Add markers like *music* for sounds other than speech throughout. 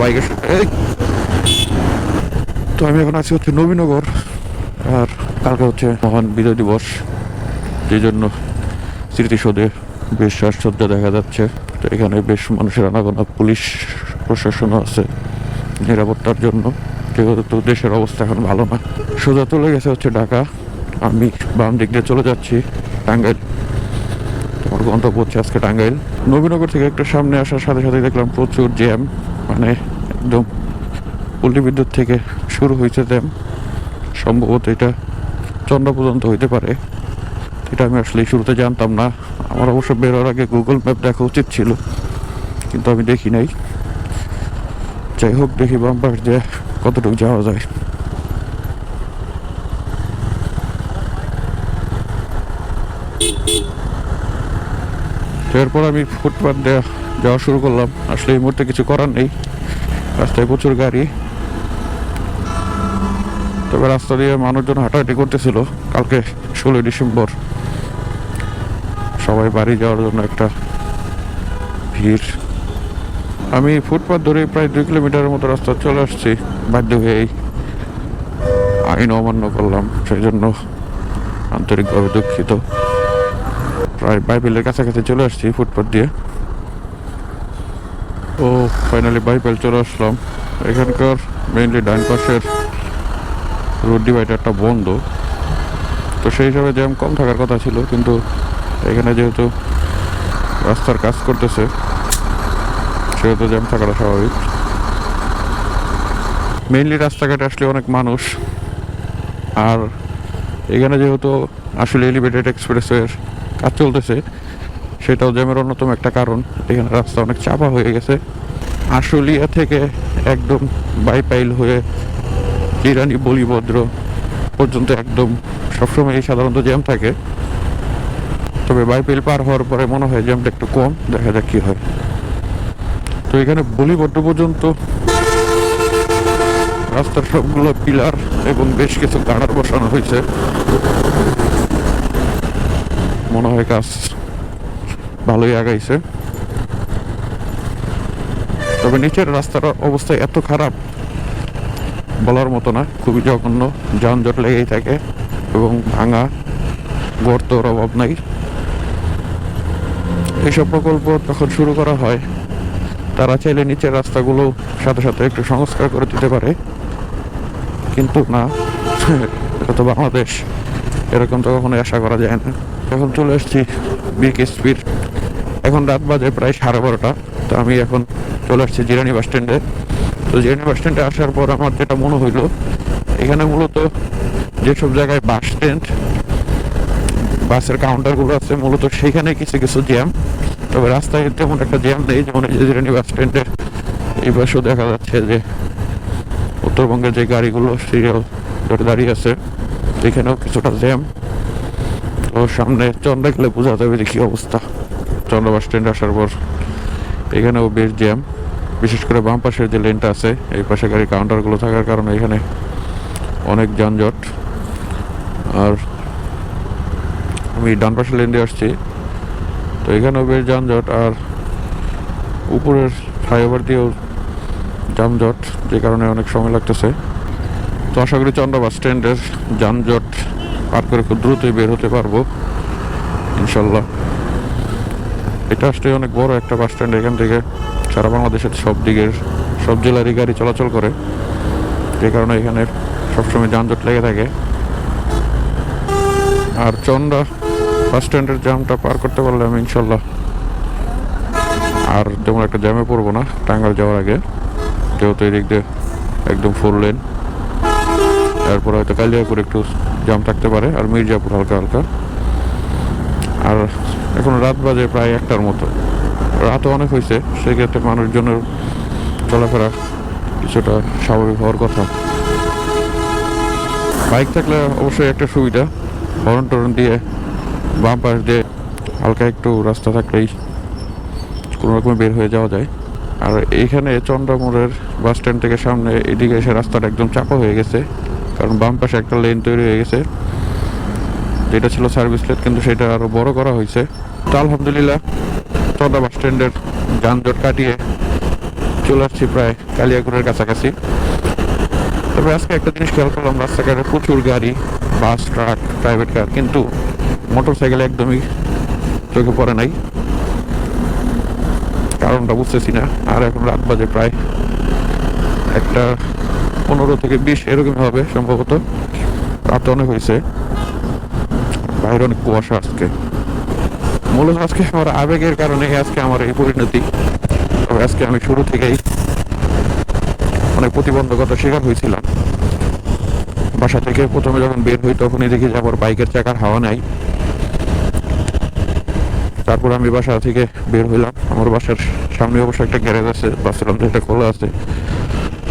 বাইকের তো আমি এখন আছি হচ্ছে নবীনগর, আর কালকে হচ্ছে মহান বিজয় দিবস যে জন্য স্মৃতিসৌধে বেশ সাজসজ্জা দেখা যাচ্ছে। তো এখানে বেশ মানুষের আনাগোনা, পুলিশ প্রশাসনও আছে নিরাপত্তার জন্য। যেহেতু দেশের অবস্থা এখন ভালো না। সোজা চলে গেছে হচ্ছে ঢাকা। আমি বাম দিক দিয়ে চলে যাচ্ছি, টাঙ্গাইল। আমার গন্তব্য হচ্ছে আজকে টাঙ্গাইল। নবীনগর থেকে একটু সামনে আসার সাথে সাথে দেখলাম প্রচুর জ্যাম মানে একদম পল্লী বিদ্যুৎ থেকে শুরু হয়েছে জ্যাম। সম্ভবত এটা চন্দ্র পর্যন্ত হইতে পারে। এটা আমি আসলে শুরুতে জানতাম না। আমার অবশ্য বেরোর আগে গুগল ম্যাপ দেখা উচিত ছিল, কিন্তু আমি দেখি নাই। যাই হোক, দেখি বাম্পার যে কতটুকু যাওয়া যায়। এরপর আমি ফুটপাথ দিয়ে যাওয়া শুরু করলাম। আসলে এই মুহূর্তে কিছু করার নেই। রাস্তায় প্রচুর গাড়ি। তবে রাস্তা দিয়ে মানুষজন হাঁটাহাঁটি করতেছিল কালকে ষোলোই ডিসেম্বর। সবাই বাড়ি যাওয়ার জন্য একটা ভিড়। আমি ফুটপাথ ধরে প্রায় দুই কিলোমিটারের মতো রাস্তা চলে আসছি, বাধ্য হয়েই। আইন অমান্য করলাম সেই জন্য আন্তরিকভাবে দুঃখিত। প্রায় বাইবেলের কাছাকাছি চলে আসছি ফুটপাথ দিয়ে। ও ফাইনালি বাইবেল চলে আসলাম। এখানকার মেইনলি ডান পাশের রোড ডিভাইডারটা বন্ধ। তো সেই হিসাবে জ্যাম কম থাকার কথা ছিল, কিন্তু এখানে যেহেতু রাস্তার কাজ করতেছে, সেহেতু জ্যাম থাকাটা স্বাভাবিক। মেইনলি রাস্তাঘাটে আসলে অনেক মানুষ, আর এখানে যেহেতু আসলে এলিভেটেড এক্সপ্রেসের কাজ চলতেছে, সেটাও জ্যামের অন্যতম একটা কারণ। এখানে রাস্তা অনেক চাপা হয়ে গেছে। আশুলিয়া থেকে একদম বাইপাইল হয়ে ইরানি বলিভদ্র পর্যন্ত একদম সবসময় সাধারণত জ্যাম থাকে। তবে বাইপাইল পার হওয়ার পরে মনে হয় জ্যামটা একটু কম, দেখা যাক কি হয়। তো এখানে বলিভদ্র পর্যন্ত রাস্তার সবগুলো পিলার এবং বেশ কিছু গাড়ার বসানো হয়েছে। মনে হয় কাজ ভালোই আগাইছে। তবে নিচের রাস্তার অবস্থা এত খারাপ, বলার মতো না। খুবই জঘন্য, যানজট লেগেই থাকে এবং ভাঙা গর্তর অভাব নাই। এইসব প্রকল্প যখন শুরু করা হয়, তারা চাইলে নিচের রাস্তাগুলো সাথে সাথে একটু সংস্কার করে দিতে পারে। কিন্তু না। এটা তো বাংলাদেশ। এরকম তো কখনোই আশা করা যায় না। এখন চলে এসেছি বিগ স্পিড। এখন রাত বাজে প্রায় সাড়ে বারোটা। তো আমি এখন চলে আসছি জিরানি বাস স্ট্যান্ডে। তো জিরানি বাস স্ট্যান্ডে আসার পর আমার যেটা মনে হইল, এখানে মূলত যেসব জায়গায় বাস স্ট্যান্ড, বাসের কাউন্টারগুলো আছে, মূলত সেখানে কিছু কিছু জ্যাম। তবে রাস্তায় তেমন একটা জ্যাম নেই, যেমন এই যে জিরানি বাস স্ট্যান্ডের এই বাসও দেখা যাচ্ছে যে উত্তরবঙ্গের যে গাড়িগুলো সিরিয়াল ধরে দাঁড়িয়ে আছে এখানেও কিছুটা জ্যাম। তো সামনে চন্দ্রা গেলে বোঝা যাবে যে কী অবস্থা। চন্দ্রা বাস স্ট্যান্ড আসার পর এখানেও বেশ জ্যাম। বিশেষ করে বাম পাশের যে লেনটা আছে, এই পাশে গাড়ি কাউন্টারগুলো থাকার কারণে এখানে অনেক যানজট। আর আমি ডান পাশের লেন দিয়ে আসছি, তো এখানেও বেশ যানজট। আর উপরের ফ্লাইওভার দিয়েও যানজট, যে কারণে অনেক সময় লাগতেছে। তো আশা করি চন্দ্রা বাস স্ট্যান্ডের যানজট পার করে খুব দ্রুতই বের হতে পারব, ইনশাল্লাহ। এটা আসলে অনেক বড় একটা বাস স্ট্যান্ড, এখান থেকে সারা বাংলাদেশের সব দিকের, সব জেলারই গাড়ি চলাচল করে। যে কারণে এখানে সবসময় যানজট লেগে থাকে। আর চন্দ্রা বাস স্ট্যান্ডের জ্যামটা পার করতে পারলে আমি ইনশাল্লাহ আর তেমন একটা জ্যামে পড়ব না টাঙ্গাল যাওয়ার আগে। যেহেতু এদিক দিয়ে একদম ফোর লেন এরপর হয়তো কালিয়াপুর একটু জাম থাকতে পারে, আর মির্জাপুর হালকা হালকা। আর এখন রাত বাজে প্রায় একটার মতো। রাতও অনেক হয়েছে, সেক্ষেত্রে মানুষজনের চলাফেরা কিছুটা স্বাভাবিক হওয়ার কথা। বাইক থাকলে অবশ্যই একটা সুবিধা, হরন টরন দিয়ে, বাম পাশ দিয়ে হালকা একটু রাস্তা থাকলেই কোনো রকমে বের হয়ে যাওয়া যায়। আর এইখানে চন্দ্রমোড়ের বাস স্ট্যান্ড থেকে সামনে এদিকে এসে রাস্তাটা একদম চাপা হয়ে গেছে, কারণ বাম পাশে একটা লেন তৈরি হয়ে গেছে। যেটা ছিল সার্ভিস লেন কিন্তু সেটা আরও বড় করা হয়েছে। তো আলহামদুলিল্লাহ চন্দ্রা বাস স্ট্যান্ডের যানজট কাটিয়ে চলে আসছি প্রায় কালিয়াকুরের কাছাকাছি। তবে আজকে একটা জিনিস খেয়াল করলাম, রাস্তাঘাটে প্রচুর গাড়ি, বাস, ট্রাক প্রাইভেট কার কিন্তু মোটর সাইকেল একদমই চোখে পড়ে নাই। কারণটা বুঝতেছি না। আর এখন রাত বাজে প্রায় একটা পনেরো থেকে বিশ, এরকম হবে সম্ভবত। রাত অনেক হয়েছে। বাইরে অনেক কুয়াশা আজকে। মূলত আজকে আমার আবেগের কারণে আজকে আমার এই পরিণতি। আজকে আমি শুরু থেকেই অনেক প্রতিবন্ধকতার শিকার হয়েছিলাম। বাসা থেকে প্রথমে যখন বের হই, তখনই দেখি যে আমার বাইকের চাকার হাওয়া নাই। তারপর আমি বাসা থেকে বের হইলাম। আমার বাসার সামনে অবশ্য একটা গ্যারেজ আছে, ভাবছিলাম যে একটা খোলা আছে।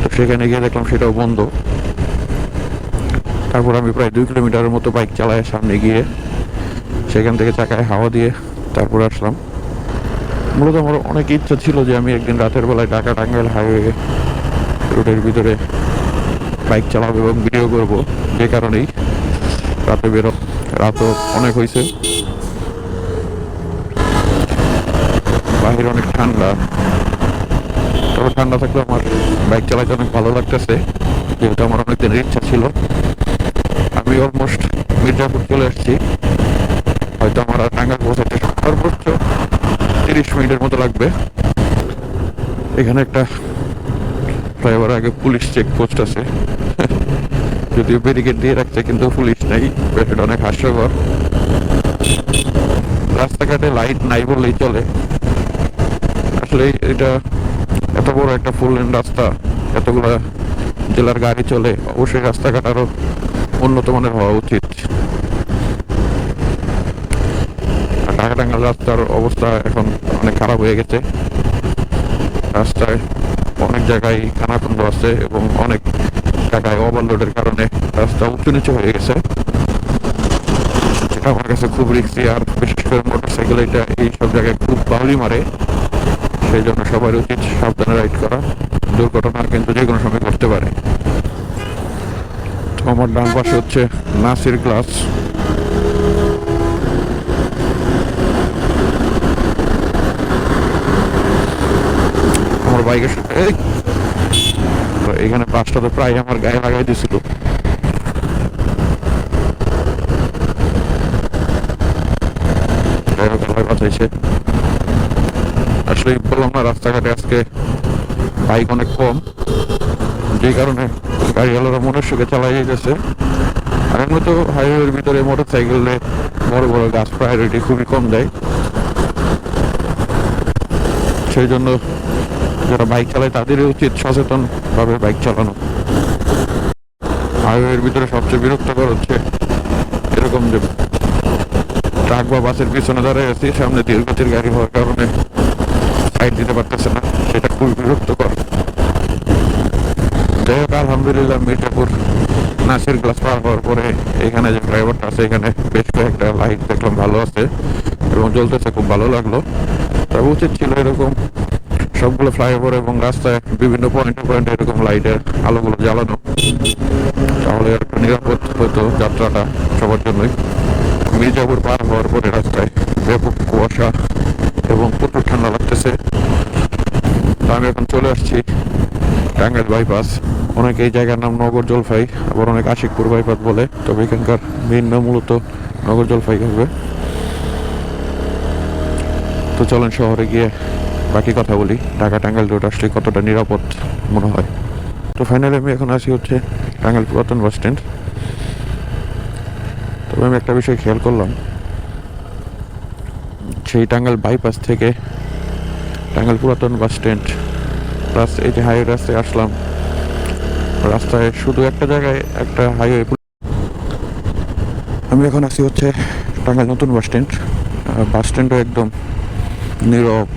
তো সেখানে গিয়ে দেখলাম সেটাও বন্ধ। তারপর আমি প্রায় দুই কিলোমিটারের মতো বাইক চালায় সামনে গিয়ে সেখান থেকে চাকায় হাওয়া দিয়ে তারপর আসলাম। মূলত আমার অনেক ইচ্ছা ছিল যে আমি একদিন রাতের বেলায় ঢাকা টাঙ্গাইল হাইওয়ে রোডের ভিতরে বাইক চালাবো এবং ভিডিও করব। যে কারণেই রাতে বেরো রাতও অনেক হয়েছে বাহিরে অনেক ঠান্ডা। তবে ঠান্ডা থাকলে আমার বাইক চালাতে অনেক ভালো লাগতেছে। যেহেতু আমার অনেক দিনের ইচ্ছা ছিল। আমি অলমোস্ট মির্জাপুর চলে আসছি। হয়তো আমার আর টাঙ্গাল পৌঁছাতে সর্বোচ্চ তিরিশ মিনিটের মতো লাগবে। এখানে একটা ফ্লাইওভার আগে পুলিশ চেকপোস্ট আছে। *laughs* যদিও ব্যারিকেড দিয়ে রাখছে, কিন্তু পুলিশ নেই। ব্যাপারটা অনেক হাস্যকর। রাস্তাঘাটে লাইট নাই বললেই চলে। আসলে এটা এত বড় একটা ফুল রাস্তা, এতগুলো জেলার গাড়ি চলে, অবশ্যই রাস্তাঘাট আরও উন্নত মানের হওয়া উচিত। ঢাকা রাস্তার অবস্থা এখন অনেক খারাপ হয়ে গেছে। রাস্তায় অনেক জায়গায় খানাখন্দ আছে এবং অনেক জায়গায় ওভারলোডের কারণে রাস্তা উঁচু নিচু হয়ে গেছে। যেটা আমার কাছে খুব রিক্সি, আর বিশেষ করে মোটর সাইকেল এটা এই সব জায়গায় খুব বাউলি মারে। সেই জন্য সবার উচিত সাবধানে রাইড করা। দুর্ঘটনা কিন্তু যে কোনো সময় ঘটতে পারে। আমার ডান পাশে হচ্ছে নাসির ক্লাস। আমার বাইকের সাথে এখানে বাসটা তো প্রায় আমার গায়ে লাগাই দিছিল। বাঁচাইছে। আসলে বললাম না, রাস্তাঘাটে আজকে বাইক অনেক কম। যে কারণে গাড়িওয়ালারা মনের সুখে চালাই যেতেছে আর এমনি তো হাইওয়ের ভিতরে মোটর সাইকেলে বড় বড় গাছ প্রায়োরিটি খুবই কম দেয়। সেই জন্য যারা বাইক চালায় তাদেরই উচিত সচেতন ভাবে বাইক চালানো। হাইওয়ের ভিতরে সবচেয়ে বিরক্তকর হচ্ছে এরকম যে ট্রাক বা বাসের পিছনে দাঁড়ায় আছি, সামনে দীর্ঘতির গাড়ি হওয়ার কারণে। সাইড দিতে পারতেছে না, সেটা খুবই বিরক্তকর। যাই হোক, আলহামদুলিল্লাহ মির্জাপুর নাসির গ্লাস পার হওয়ার পরে এখানে যে ড্রাইভারটা আছে, এখানে বেশ কয়েকটা লাইট দেখলাম, ভালো আছে এবং জ্বলতেছে, খুব ভালো লাগল। তবে উচিত ছিল এরকম সবগুলো ফ্লাইওভার এবং রাস্তায় বিভিন্ন পয়েন্টে পয়েন্টে এরকম লাইটের আলোগুলো জ্বালানো, তাহলে একটা নিরাপদ হতো যাত্রাটা সবার জন্যই। মির্জাপুর পার হওয়ার পরে রাস্তায় ব্যাপক কুয়াশা এবং প্রচুর ঠান্ডা লাগতেছে। আমি এখন চলে আসছি টাঙ্গাইল বাইপাস। অনেক এই জায়গার নাম নগর জলফাই, আবার অনেক আশিকপুর বাইপাস বলে। তবে এখানকার মেন নাম মূলত নগর জলফাই হবে তো চলেন শহরে গিয়ে বাকি কথা বলি। ঢাকা টাঙ্গাইল রোড আসলে কতটা নিরাপদ মনে হয়। তো ফাইনালি আমি এখন আসি হচ্ছে টাঙ্গাইল পুরাতন বাস স্ট্যান্ড তবে আমি একটা বিষয় খেয়াল করলাম। সেই টাঙ্গাল বাইপাস থেকে টাঙ্গাল পুরাতন বাস স্ট্যান্ড প্লাস এই যে হাইওয়ে রাস্তায় আসলাম, রাস্তায় শুধু একটা জায়গায় একটা হাইওয়ে আমি এখন আসি হচ্ছে টাঙ্গাল নতুন বাস স্ট্যান্ড বাস স্ট্যান্ডও একদম নীরব।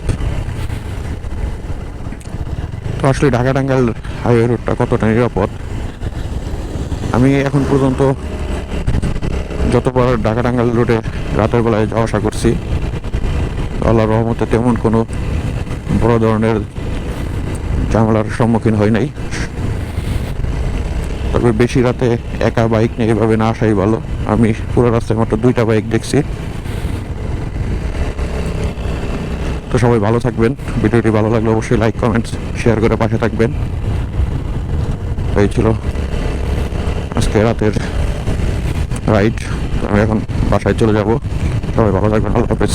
তো আসলে ঢাকা টাঙ্গাইল হাইওয়ে রোডটা কতটা নিরাপদ? আমি এখন পর্যন্ত যতবার ঢাকা টাঙ্গাইল রোডে রাতের বেলায় যাওয়া আসা করছি আল্লাহ রহমতে তেমন কোনো বড় ধরনের ঝামেলার সম্মুখীন হয় নাই। তবে বেশি রাতে একা বাইক নিয়ে এভাবে না আসাই ভালো। আমি পুরো রাস্তায় মাত্র দুইটা বাইক দেখছি। তো সবাই ভালো থাকবেন। ভিডিওটি ভালো লাগলে অবশ্যই লাইক, কমেন্ট, শেয়ার করে পাশে থাকবেন। এই ছিল আজকে রাতের রাইড। আমি এখন বাসায় চলে যাব। সবাই ভালো থাকবেন। আল্লাহ হাফেজ।